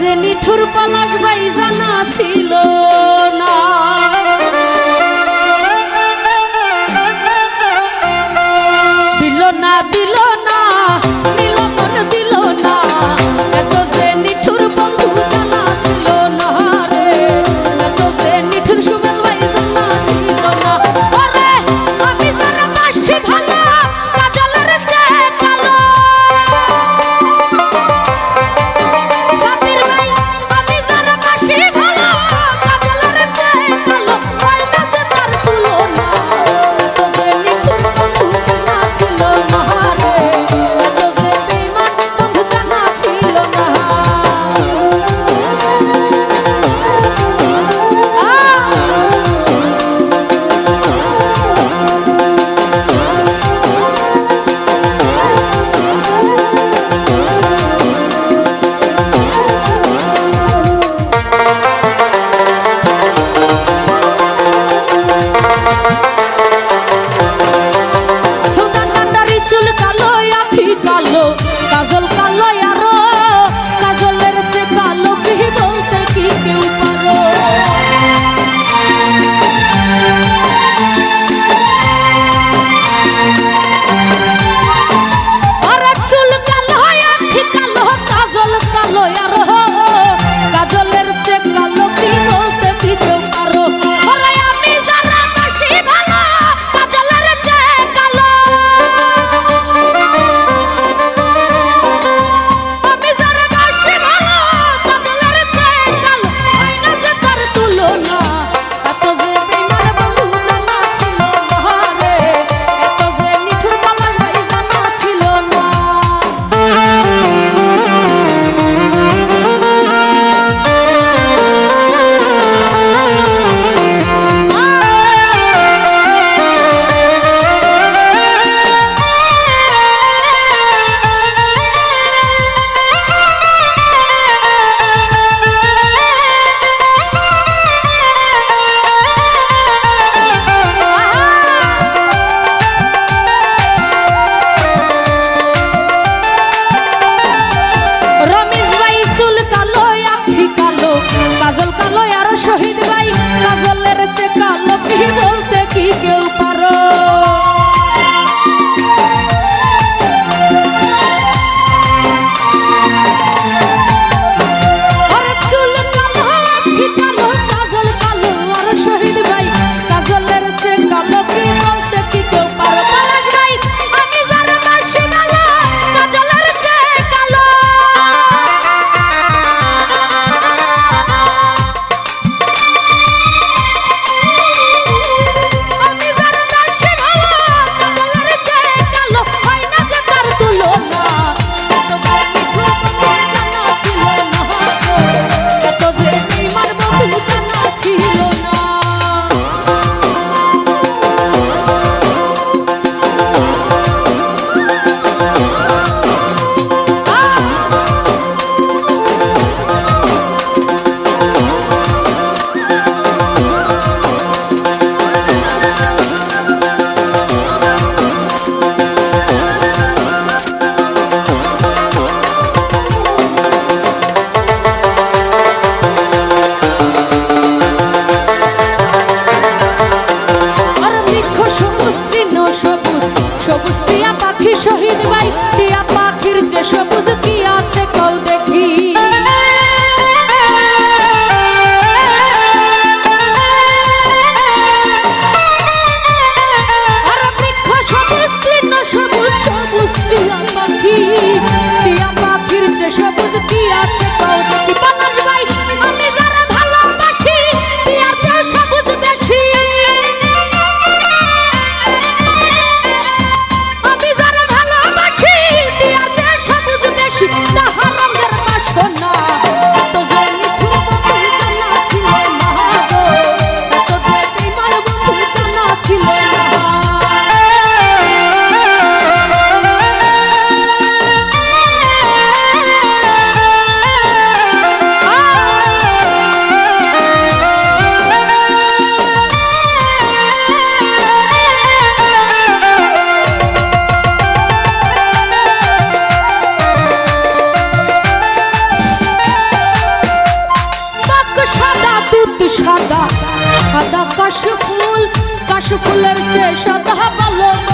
যে মিঠুর পলাশ ভাই জানা ছিল না। দিল না দিল ফুলের চেয়ে সদা ভালো